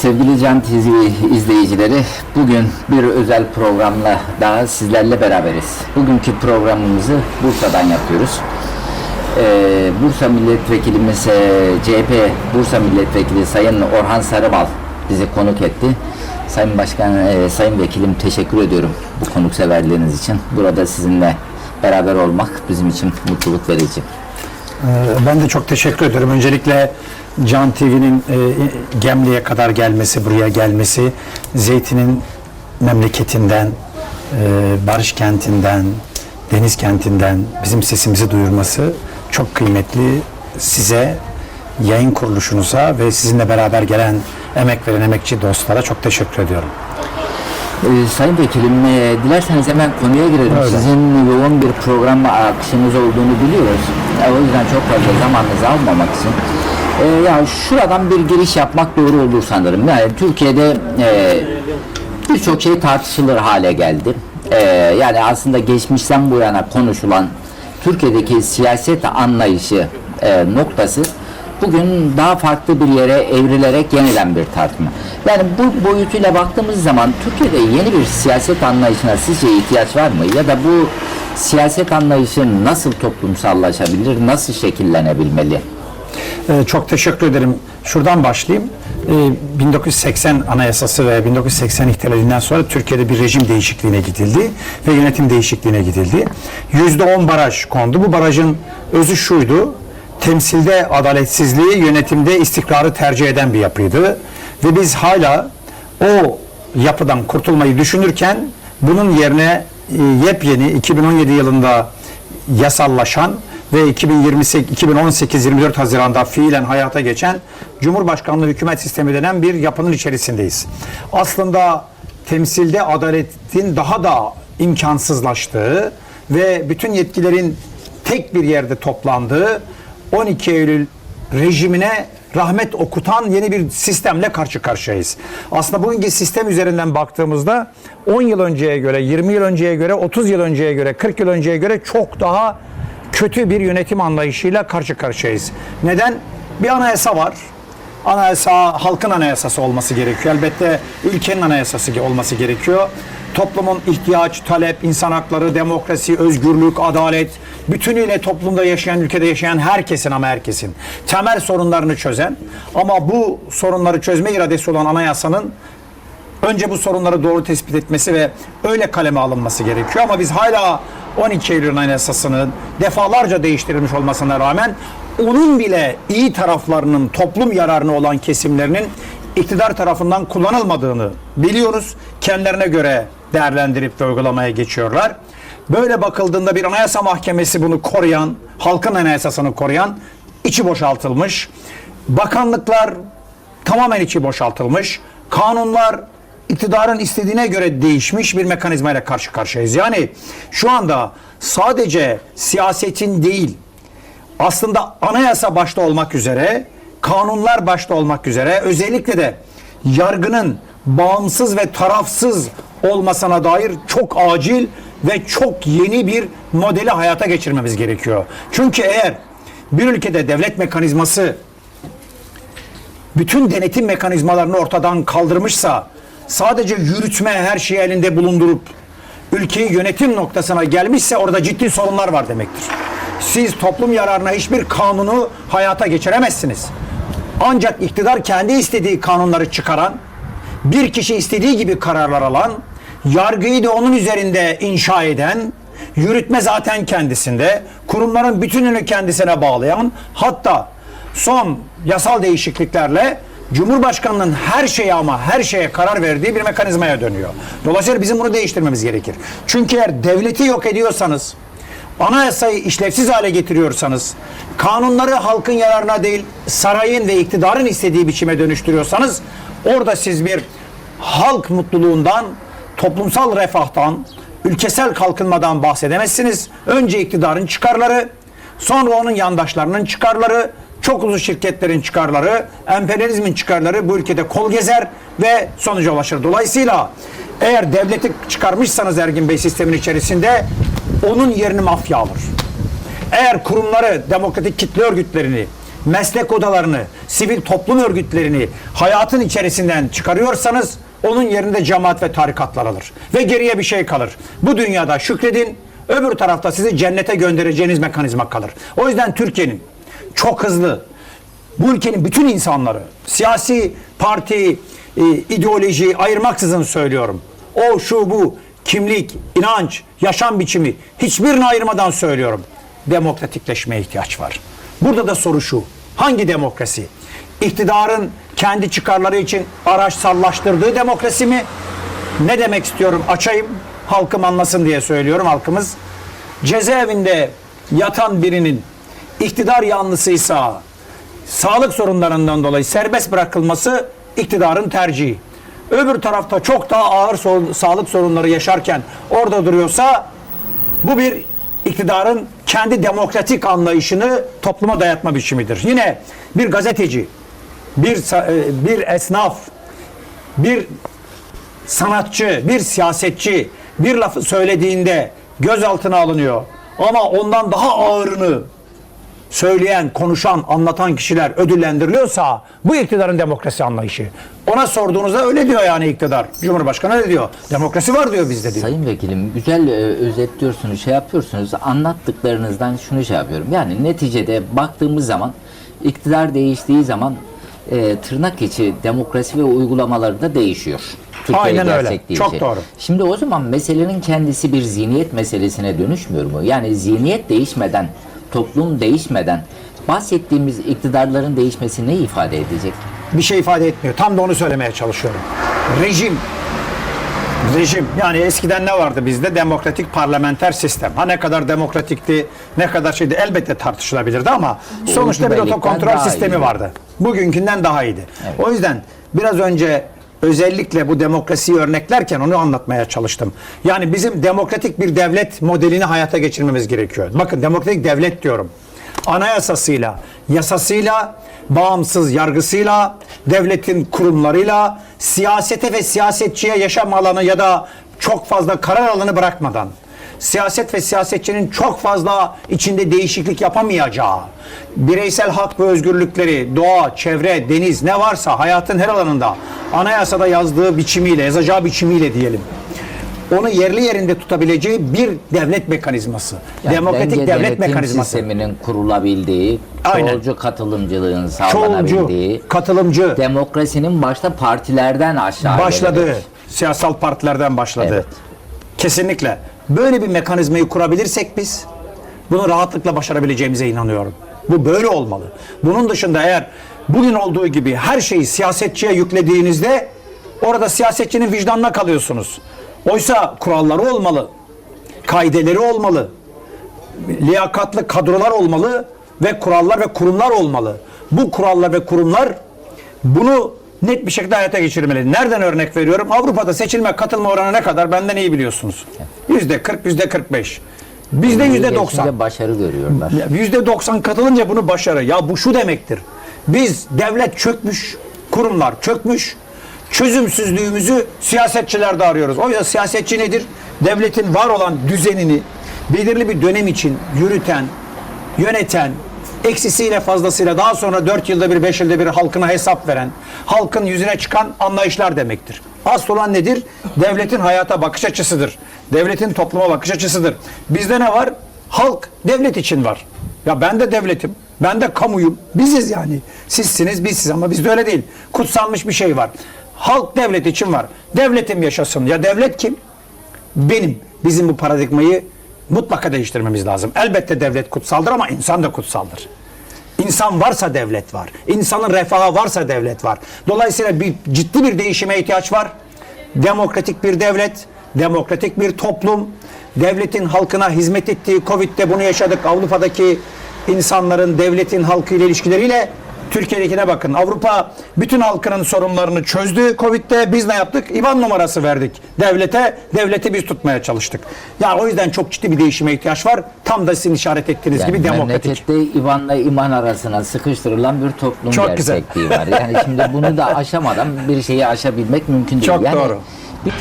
Sevgili Can TV izleyicileri, bugün bir özel programla daha sizlerle beraberiz. Bugünkü programımızı Bursa'dan yapıyoruz. Ee, Bursa Milletvekilimiz CHP Bursa Milletvekili Sayın Orhan Sarıbal bizi konuk etti. Sayın Başkan, e, Sayın Vekilim teşekkür ediyorum bu konukseverliğiniz için. Burada sizinle beraber olmak bizim için mutluluk verici. Ee, Ben de çok teşekkür ederim. Öncelikle Can TV'nin e, Gemli'ye kadar gelmesi, buraya gelmesi, Zeytin'in memleketinden, e, Barış kentinden, Deniz kentinden bizim sesimizi duyurması çok kıymetli. Size, yayın kuruluşunuza ve sizinle beraber gelen emek veren emekçi dostlara çok teşekkür ediyorum. Ee, Sayın Vekilim, e, dilerseniz hemen konuya girelim. Öyle. Sizin yoğun bir program akışınız olduğunu biliyoruz. E, o yüzden çok fazla zamanınızı almamak için. E, ya şuradan bir giriş yapmak doğru olur sanırım. Yani Türkiye'de e, birçok şey tartışılır hale geldi. E, yani aslında geçmişten bu yana konuşulan Türkiye'deki siyaset anlayışı e, noktası bugün daha farklı bir yere evrilerek yenilen bir tartışma. Yani bu boyutuyla baktığımız zaman Türkiye'de yeni bir siyaset anlayışına sizce ihtiyaç var mı? Ya da bu siyaset anlayışı nasıl toplumsallaşabilir, nasıl şekillenebilmeli? Ee, Çok teşekkür ederim. Şuradan başlayayım. Ee, 1980 Anayasası ve 1980 ihtilalinden sonra Türkiye'de bir rejim değişikliğine gidildi ve yönetim değişikliğine gidildi. %10 baraj kondu. Bu barajın özü şuydu. Temsilde adaletsizliği, yönetimde istikrarı tercih eden bir yapıydı. Ve biz hala o yapıdan kurtulmayı düşünürken bunun yerine e, yepyeni 2017 yılında yasallaşan ve 2028-2018-24 Haziran'da fiilen hayata geçen Cumhurbaşkanlığı hükümet sistemi denen bir yapının içerisindeyiz. Aslında temsilde adaletin daha da imkansızlaştığı ve bütün yetkilerin tek bir yerde toplandığı 12 Eylül rejimine rahmet okutan yeni bir sistemle karşı karşıyayız. Aslında bugünkü sistem üzerinden baktığımızda 10 yıl önceye göre, 20 yıl önceye göre, 30 yıl önceye göre, 40 yıl önceye göre çok daha kötü bir yönetim anlayışıyla karşı karşıyayız. Neden? Bir anayasa var. Anayasa halkın anayasası olması gerekiyor. Elbette ülkenin anayasası olması gerekiyor. Toplumun ihtiyaç, talep, insan hakları, demokrasi, özgürlük, adalet, bütünüyle toplumda yaşayan, ülkede yaşayan herkesin ama herkesin temel sorunlarını çözen ama bu sorunları çözme iradesi olan anayasanın önce bu sorunları doğru tespit etmesi ve öyle kaleme alınması gerekiyor. Ama biz hala 12 Eylül Anayasası'nın defalarca değiştirilmiş olmasına rağmen onun bile iyi taraflarının toplum yararına olan kesimlerinin iktidar tarafından kullanılmadığını biliyoruz. Kendilerine göre değerlendirip ve uygulamaya geçiyorlar. Böyle bakıldığında bir anayasa mahkemesi bunu koruyan, halkın anayasasını koruyan içi boşaltılmış. Bakanlıklar tamamen içi boşaltılmış. Kanunlar iktidarın istediğine göre değişmiş bir mekanizmayla karşı karşıyayız. Yani şu anda sadece siyasetin değil, aslında anayasa başta olmak üzere, kanunlar başta olmak üzere özellikle de yargının bağımsız ve tarafsız olmasına dair çok acil ve çok yeni bir modeli hayata geçirmemiz gerekiyor. Çünkü eğer bir ülkede devlet mekanizması bütün denetim mekanizmalarını ortadan kaldırmışsa sadece yürütme her şeyi elinde bulundurup ülkeyi yönetim noktasına gelmişse orada ciddi sorunlar var demektir. Siz toplum yararına hiçbir kanunu hayata geçiremezsiniz. Ancak iktidar kendi istediği kanunları çıkaran, bir kişi istediği gibi kararlar alan, yargıyı da onun üzerinde inşa eden, yürütme zaten kendisinde, kurumların bütününü kendisine bağlayan, hatta son yasal değişikliklerle Cumhurbaşkanının her şeye ama her şeye karar verdiği bir mekanizmaya dönüyor. Dolayısıyla bizim bunu değiştirmemiz gerekir. Çünkü eğer devleti yok ediyorsanız, anayasayı işlevsiz hale getiriyorsanız, kanunları halkın yararına değil sarayın ve iktidarın istediği biçime dönüştürüyorsanız, orada siz bir halk mutluluğundan, toplumsal refahtan, ülkesel kalkınmadan bahsedemezsiniz. Önce iktidarın çıkarları, sonra onun yandaşlarının çıkarları, çok uzun şirketlerin çıkarları, emperyalizmin çıkarları bu ülkede kol gezer ve sonuca ulaşır. Dolayısıyla eğer devleti çıkarmışsanız Ergin Bey sistemin içerisinde onun yerini mafya alır. Eğer kurumları, demokratik kitle örgütlerini meslek odalarını, sivil toplum örgütlerini hayatın içerisinden çıkarıyorsanız onun yerinde cemaat ve tarikatlar alır. Ve geriye bir şey kalır. Bu dünyada şükredin, öbür tarafta sizi cennete göndereceğiniz mekanizma kalır. O yüzden Türkiye'nin çok hızlı, bu ülkenin bütün insanları, siyasi parti, e, ideoloji ayırmaksızın söylüyorum. O, şu, bu, kimlik, inanç, yaşam biçimi hiçbirini ayırmadan söylüyorum. Demokratikleşmeye ihtiyaç var. Burada da soru şu. Hangi demokrasi? İktidarın kendi çıkarları için araçsallaştırdığı demokrasi mi? Ne demek istiyorum? Açayım. Halkım anlasın diye söylüyorum halkımız. Cezaevinde yatan birinin iktidar yanlısıysa sağlık sorunlarından dolayı serbest bırakılması iktidarın tercihi. Öbür tarafta çok daha ağır sor- sağlık sorunları yaşarken orada duruyorsa bu bir iktidarın kendi demokratik anlayışını topluma dayatma biçimidir. Yine bir gazeteci, bir e, bir esnaf, bir sanatçı, bir siyasetçi bir lafı söylediğinde gözaltına alınıyor. Ama ondan daha ağırını söyleyen, konuşan, anlatan kişiler ödüllendiriliyorsa bu iktidarın demokrasi anlayışı. Ona sorduğunuzda öyle diyor yani iktidar. Cumhurbaşkanı öyle diyor. Demokrasi var diyor bizde diyor. Sayın Vekilim güzel e, özetliyorsunuz, şey yapıyorsunuz. Anlattıklarınızdan şunu şey yapıyorum. Yani neticede baktığımız zaman iktidar değiştiği zaman e, tırnak içi demokrasi ve uygulamaları da değişiyor. Türkiye'de Aynen öyle. Çok değişi. doğru. Şimdi o zaman meselenin kendisi bir zihniyet meselesine dönüşmüyor mu? Yani zihniyet değişmeden, toplum değişmeden bahsettiğimiz iktidarların değişmesi ne ifade edecek? bir şey ifade etmiyor. Tam da onu söylemeye çalışıyorum. Rejim rejim yani eskiden ne vardı bizde demokratik parlamenter sistem. Ha ne kadar demokratikti, ne kadar şeydi elbette tartışılabilirdi ama sonuçta bir otokontrol sistemi iyiydi. vardı. Bugünkünden daha iyiydi. O yüzden biraz önce özellikle bu demokrasiyi örneklerken onu anlatmaya çalıştım. Yani bizim demokratik bir devlet modelini hayata geçirmemiz gerekiyor. Bakın demokratik devlet diyorum anayasasıyla, yasasıyla, bağımsız yargısıyla, devletin kurumlarıyla, siyasete ve siyasetçiye yaşam alanı ya da çok fazla karar alanı bırakmadan, siyaset ve siyasetçinin çok fazla içinde değişiklik yapamayacağı, bireysel hak ve özgürlükleri, doğa, çevre, deniz ne varsa hayatın her alanında anayasada yazdığı biçimiyle, yazacağı biçimiyle diyelim onu yerli yerinde tutabileceği bir devlet mekanizması. Yani demokratik devlet mekanizması. sisteminin kurulabildiği, Aynen. çoğulcu katılımcılığın Çoğulcu, sağlanabildiği, katılımcı demokrasinin başta partilerden aşağı başladı. gelerek. Siyasal partilerden başladı. Evet. Kesinlikle. Böyle bir mekanizmayı kurabilirsek biz bunu rahatlıkla başarabileceğimize inanıyorum. Bu böyle olmalı. Bunun dışında eğer bugün olduğu gibi her şeyi siyasetçiye yüklediğinizde orada siyasetçinin vicdanına kalıyorsunuz. Oysa kuralları olmalı. Kaideleri olmalı. liyakatlı kadrolar olmalı ve kurallar ve kurumlar olmalı. Bu kurallar ve kurumlar bunu net bir şekilde hayata geçirmeli. Nereden örnek veriyorum? Avrupa'da seçilme katılma oranı ne kadar? Benden iyi biliyorsunuz. Yüzde 40, yüzde 45. Bizde yüzde 90. Geçince başarı görüyorlar. Yüzde 90 katılınca bunu başarı. Ya bu şu demektir. Biz devlet çökmüş, kurumlar çökmüş, çözümsüzlüğümüzü siyasetçilerde arıyoruz. O yüzden siyasetçi nedir? Devletin var olan düzenini belirli bir dönem için yürüten, yöneten, eksisiyle fazlasıyla daha sonra 4 yılda bir 5 yılda bir halkına hesap veren, halkın yüzüne çıkan anlayışlar demektir. Asıl olan nedir? Devletin hayata bakış açısıdır. Devletin topluma bakış açısıdır. Bizde ne var? Halk devlet için var. Ya ben de devletim. Ben de kamuyum. Biziz yani. Sizsiniz, bizsiz ama bizde öyle değil. Kutsanmış bir şey var. Halk devlet için var. Devletim yaşasın. Ya devlet kim? Benim. Bizim bu paradigmayı mutlaka değiştirmemiz lazım. Elbette devlet kutsaldır ama insan da kutsaldır. İnsan varsa devlet var. İnsanın refahı varsa devlet var. Dolayısıyla bir ciddi bir değişime ihtiyaç var. Demokratik bir devlet, demokratik bir toplum, devletin halkına hizmet ettiği Covid'de bunu yaşadık. Avrupa'daki insanların devletin halkıyla ilişkileriyle Türkiye'dekine bakın. Avrupa bütün halkının sorunlarını çözdü Covid'de. Biz ne yaptık? İvan numarası verdik devlete. Devleti biz tutmaya çalıştık. Yani o yüzden çok ciddi bir değişime ihtiyaç var. Tam da sizin işaret ettiğiniz Yani gibi demokratik. memlekette İvan'la iman arasına sıkıştırılan bir toplum Çok güzel. gerçekliği var. Yani şimdi bunu da aşamadan bir şeyi aşabilmek mümkün değil. Çok yani doğru. bir-